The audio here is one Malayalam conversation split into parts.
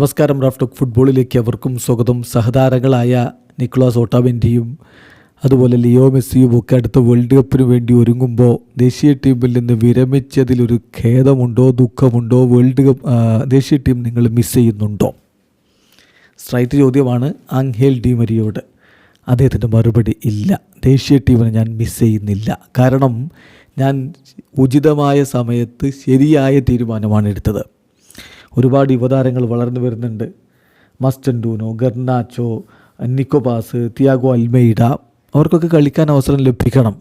നമസ്കാരം റാഫ്റ്റോക്ക് ഫുട്ബോളിലേക്ക് അവർക്കും സ്വാഗതം. സഹതാരങ്ങളായ നിക്കോളാസ് ഓട്ടാവിന്റെയും അതുപോലെ ലിയോ മെസ്സിയും ഒക്കെ അടുത്ത വേൾഡ് കപ്പിന് വേണ്ടി ഒരുങ്ങുമ്പോൾ ദേശീയ ടീമിൽ നിന്ന് വിരമിച്ചതിലൊരു ഖേദമുണ്ടോ ദുഃഖമുണ്ടോ? വേൾഡ് കപ്പ് ദേശീയ ടീം നിങ്ങൾ മിസ് ചെയ്യുന്നുണ്ടോ? സ്ട്രൈറ്റ് ചോദ്യമാണ് ആംഹേൽ ഡി മരിയോട് അദ്ദേഹത്തിന്റെ മറുപടി ഇല്ല. ദേശീയ ടീമിനെ ഞാൻ മിസ് ചെയ്യുന്നില്ല. കാരണം ഞാൻ ഉചിതമായ സമയത്ത് ശരിയായ തീരുമാനമാണ് എടുത്തത്. ഒരുപാട് യുവതാരങ്ങൾ വളർന്നു വരുന്നുണ്ട്. Mastantuono Garnacho Nico Paz Thiago Almada അവർക്കൊക്കെ കളിക്കാൻ അവസരം ലഭിക്കണം.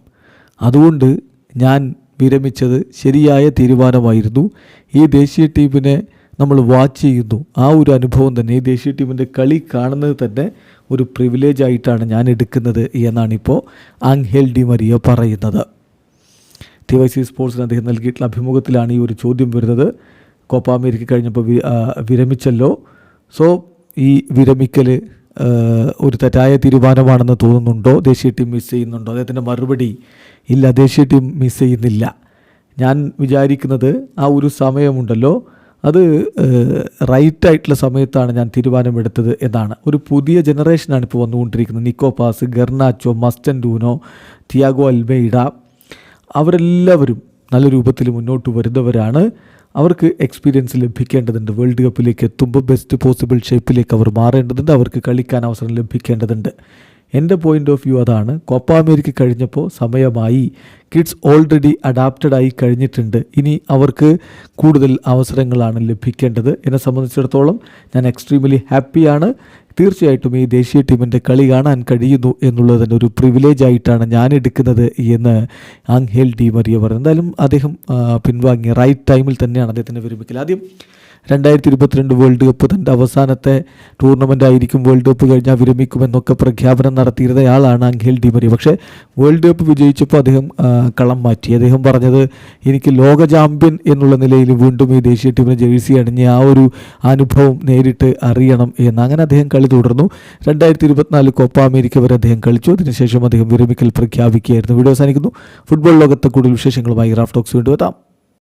അതുകൊണ്ട് ഞാൻ വിരമിച്ചത് ശരിയായ തീരുമാനമായിരുന്നു. ഈ ദേശീയ ടീമിനെ നമ്മൾ വാച്ച് ചെയ്യുന്നു. ആ ഒരു അനുഭവം തന്നെ ഈ ദേശീയ ടീമിന്റെ കളി കാണുന്നത് തന്നെ ഒരു പ്രിവിലേജ് ആയിട്ടാണ് ഞാൻ എടുക്കുന്നത് എന്നാണിപ്പോൾ ആംഹേൽ ഡി മരിയ പറയുന്നത്. ടി വൈ സി സ്പോർട്സിന് അദ്ദേഹം നൽകിയിട്ടുള്ള അഭിമുഖത്തിലാണ് ഈ ഒരു ചോദ്യം വരുന്നത്. കോപ്പ അമേരിക്ക കഴിഞ്ഞപ്പോൾ വിരമിച്ചല്ലോ. സോ ഈ വിരമിക്കൽ ഒരു തെറ്റായ തീരുമാനമാണെന്ന് തോന്നുന്നുണ്ടോ? ദേശീയ ടീം മിസ് ചെയ്യുന്നുണ്ടോ? അദ്ദേഹത്തിന്റെ മറുപടി ഇല്ല ദേശീയ ടീം മിസ് ചെയ്യുന്നില്ല. ഞാൻ വിചാരിക്കുന്നത് ആ ഒരു സമയമുണ്ടല്ലോ. അത് റൈറ്റ് ആയിട്ടുള്ള സമയത്താണ് ഞാൻ തീരുമാനമെടുത്തത് എന്നാണ്. ഒരു പുതിയ ജനറേഷനാണ് ഇപ്പോൾ വന്നുകൊണ്ടിരിക്കുന്നത്. Nico Paz Garnacho Mastantuono Thiago Almada. അവരെല്ലാവരും നല്ല രൂപത്തിൽ മുന്നോട്ട് വരുന്നവരാണ്. അവർക്ക് എക്സ്പീരിയൻസ് ലഭിക്കേണ്ടതുണ്ട്. വേൾഡ് കപ്പിലേക്ക് എത്തുമ്പോൾ ബെസ്റ്റ് പോസിബിൾ ഷേപ്പിലേക്ക് അവർ മാറേണ്ടതുണ്ട്. അവർക്ക് കളിക്കാൻ അവസരം ലഭിക്കേണ്ടതുണ്ട്. എന്റെ പോയിന്റ് ഓഫ് വ്യൂ അതാണ്. കോപ്പ അമേരിക്ക കഴിഞ്ഞപ്പോൾ സമയമായി. കിഡ്സ് ഓൾറെഡി അഡാപ്റ്റഡ് ആയി കഴിഞ്ഞിട്ടുണ്ട്. ഇനി അവർക്ക് കൂടുതൽ അവസരങ്ങളാണ് ലഭിക്കേണ്ടത്. എന്നെ സംബന്ധിച്ചിടത്തോളം ഞാൻ എക്സ്ട്രീമലി ഹാപ്പിയാണ് തീർച്ചയായിട്ടും ഈ ദേശീയ ടീമിന്റെ കളി കാണാൻ കഴിയുന്നു എന്നുള്ളത് തന്നെ ഒരു പ്രിവിലേജ് ആയിട്ടാണ് ഞാൻ എടുക്കുന്നത് എന്ന് ആങ്ഹേൽ ഡി മറിയ പറഞ്ഞു എന്തായാലും അദ്ദേഹം പിൻവാങ്ങിയ റൈറ്റ് ടൈമിൽ തന്നെയാണ് അദ്ദേഹത്തിന്റെ വിരമിക്കൽ. ആദ്യം രണ്ടായിരത്തി ഇരുപത്തിരണ്ട് വേൾഡ് കപ്പ് തന്റെ അവസാനത്തെ ടൂർണമെന്റ് ആയിരിക്കും വേൾഡ് കപ്പ് കഴിഞ്ഞാൽ വിരമിക്കുമെന്നൊക്കെ പ്രഖ്യാപനം നടത്തിയിരുന്നയാളാണ് അങ്കേൽ ഡിമരി പക്ഷേ വേൾഡ് കപ്പ് വിജയിച്ചപ്പോൾ അദ്ദേഹം കളം മാറ്റി. അദ്ദേഹം പറഞ്ഞത് എനിക്ക് ലോക ചാമ്പ്യൻ എന്നുള്ള നിലയിൽ വീണ്ടും ഈ ദേശീയ ടീമിന് ജേഴ്സി അണിഞ്ഞ് ആ ഒരു അനുഭവം നേരിട്ട് അറിയണം എന്ന് അങ്ങനെ അദ്ദേഹം കളി തുടർന്നു. രണ്ടായിരത്തി ഇരുപത്തിനാല് കോപ്പ അമേരിക്ക വരെ അദ്ദേഹം കളിച്ചു. അതിനുശേഷം അദ്ദേഹം വിരമിക്കൽ പ്രഖ്യാപിക്കുകയായിരുന്നു. വീഡിയോ അവസാനിക്കുന്നു. ഫുട്ബോൾ ലോകത്തെ കൂടുതൽ വിശേഷങ്ങളുമായി റാഫ്റ്റോക്സ് വീണ്ടും എത്താം.